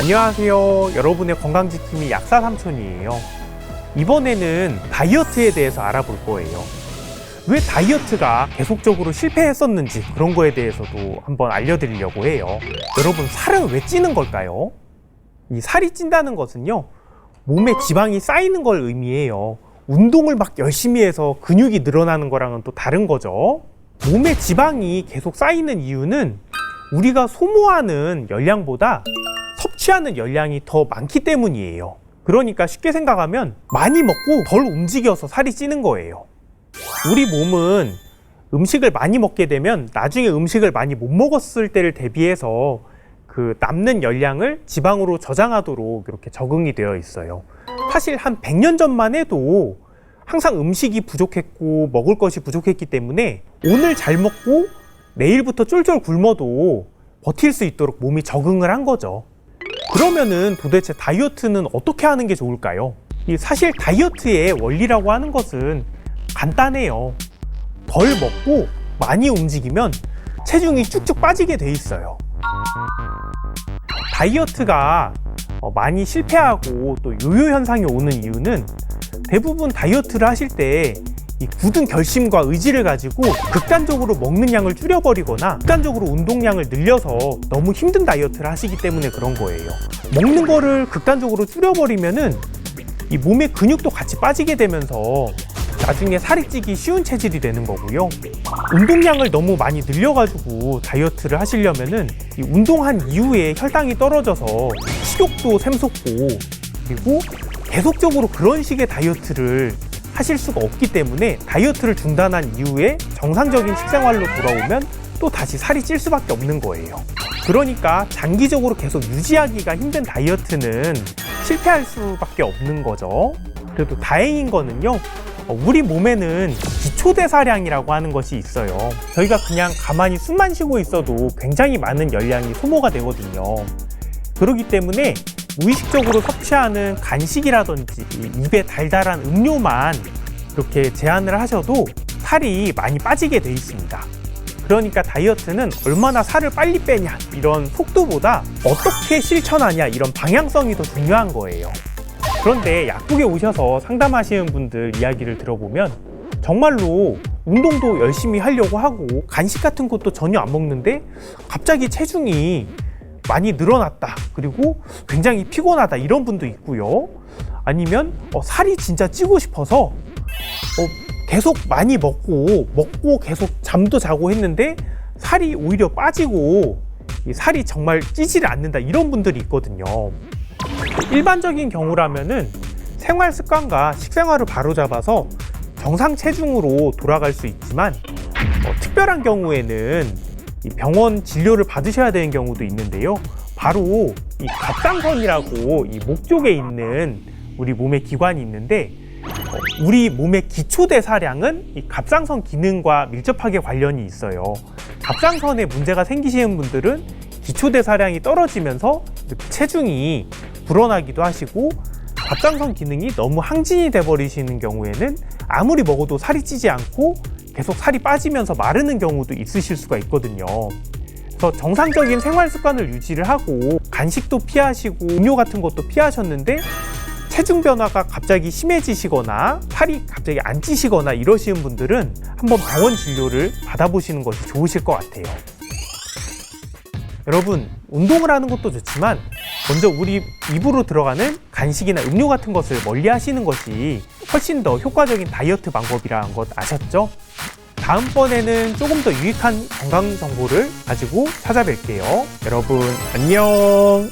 안녕하세요. 여러분의 건강지킴이 약사 삼촌이에요. 이번에는 다이어트에 대해서 알아볼 거예요. 왜 다이어트가 계속적으로 실패했었는지 그런 거에 대해서도 한번 알려드리려고 해요. 여러분, 살은 왜 찌는 걸까요? 이 살이 찐다는 것은요, 몸에 지방이 쌓이는 걸 의미해요. 운동을 막 열심히 해서 근육이 늘어나는 거랑은 또 다른 거죠. 몸에 지방이 계속 쌓이는 이유는 우리가 소모하는 열량보다 섭취하는 열량이 더 많기 때문이에요. 그러니까 쉽게 생각하면 많이 먹고 덜 움직여서 살이 찌는 거예요. 우리 몸은 음식을 많이 먹게 되면 나중에 음식을 많이 못 먹었을 때를 대비해서 그 남는 열량을 지방으로 저장하도록 이렇게 적응이 되어 있어요. 사실 한 100년 전만 해도 항상 음식이 부족했고 먹을 것이 부족했기 때문에 오늘 잘 먹고 내일부터 쫄쫄 굶어도 버틸 수 있도록 몸이 적응을 한 거죠. 그러면은 도대체 다이어트는 어떻게 하는 게 좋을까요? 이 사실 다이어트의 원리라고 하는 것은 간단해요. 덜 먹고 많이 움직이면 체중이 쭉쭉 빠지게 돼 있어요. 다이어트가 어, 많이 실패하고 또 요요 현상이 오는 이유는 대부분 다이어트를 하실 때 이 굳은 결심과 의지를 가지고 극단적으로 먹는 양을 줄여버리거나 극단적으로 운동량을 늘려서 너무 힘든 다이어트를 하시기 때문에 그런 거예요. 먹는 거를 극단적으로 줄여버리면은 이 몸의 근육도 같이 빠지게 되면서 나중에 살이 찌기 쉬운 체질이 되는 거고요. 운동량을 너무 많이 늘려가지고 다이어트를 하시려면은 이 운동한 이후에 혈당이 떨어져서 식욕도 샘솟고 그리고 계속적으로 그런 식의 다이어트를 하실 수가 없기 때문에 다이어트를 중단한 이후에 정상적인 식생활로 돌아오면 또 다시 살이 찔 수밖에 없는 거예요. 그러니까 장기적으로 계속 유지하기가 힘든 다이어트는 실패할 수밖에 없는 거죠. 그래도 다행인 거는요. 어, 우리 몸에는 기초대사량이라고 하는 것이 있어요. 저희가 그냥 가만히 숨만 쉬고 있어도 굉장히 많은 열량이 소모가 되거든요. 그렇기 때문에 무의식적으로 섭취하는 간식이라든지 입에 달달한 음료만 이렇게 제한을 하셔도 살이 많이 빠지게 돼 있습니다. 그러니까 다이어트는 얼마나 살을 빨리 빼냐 이런 속도보다 어떻게 실천하냐 이런 방향성이 더 중요한 거예요. 그런데 약국에 오셔서 상담하시는 분들 이야기를 들어보면 정말로 운동도 열심히 하려고 하고 간식 같은 것도 전혀 안 먹는데 갑자기 체중이 많이 늘어났다. 그리고 굉장히 피곤하다. 이런 분도 있고요. 아니면 어, 살이 진짜 찌고 싶어서 어, 계속 많이 먹고 먹고 계속 잠도 자고 했는데 살이 오히려 빠지고 이 살이 정말 찌지를 않는다. 이런 분들이 있거든요. 일반적인 경우라면은 생활 습관과 식생활을 바로잡아서 정상 체중으로 돌아갈 수 있지만 어, 특별한 경우에는 이 병원 진료를 받으셔야 되는 경우도 있는데요. 바로 이 갑상선이라고 이 목 쪽에 있는 우리 몸의 기관이 있는데 어, 우리 몸의 기초 대사량은 이 갑상선 기능과 밀접하게 관련이 있어요. 갑상선에 문제가 생기시는 분들은 기초 대사량이 떨어지면서 체중이 불어나기도 하시고 갑상선 기능이 너무 항진이 돼 버리시는 경우에는 아무리 먹어도 살이 찌지 않고 계속 살이 빠지면서 마르는 경우도 있으실 수가 있거든요. 그래서 정상적인 생활 습관을 유지를 하고 간식도 피하시고 음료 같은 것도 피하셨는데 체중 변화가 갑자기 심해지시거나 살이 갑자기 안 찌시거나 이러시는 분들은 한번 병원 진료를 받아보시는 것이 좋으실 것 같아요. 여러분, 운동을 하는 것도 좋지만 먼저 우리 입으로 들어가는 간식이나 음료 같은 것을 멀리 하시는 것이 훨씬 더 효과적인 다이어트 방법이라는 것 아셨죠? 다음번에는 조금 더 유익한 건강 정보를 가지고 찾아뵐게요. 여러분, 안녕!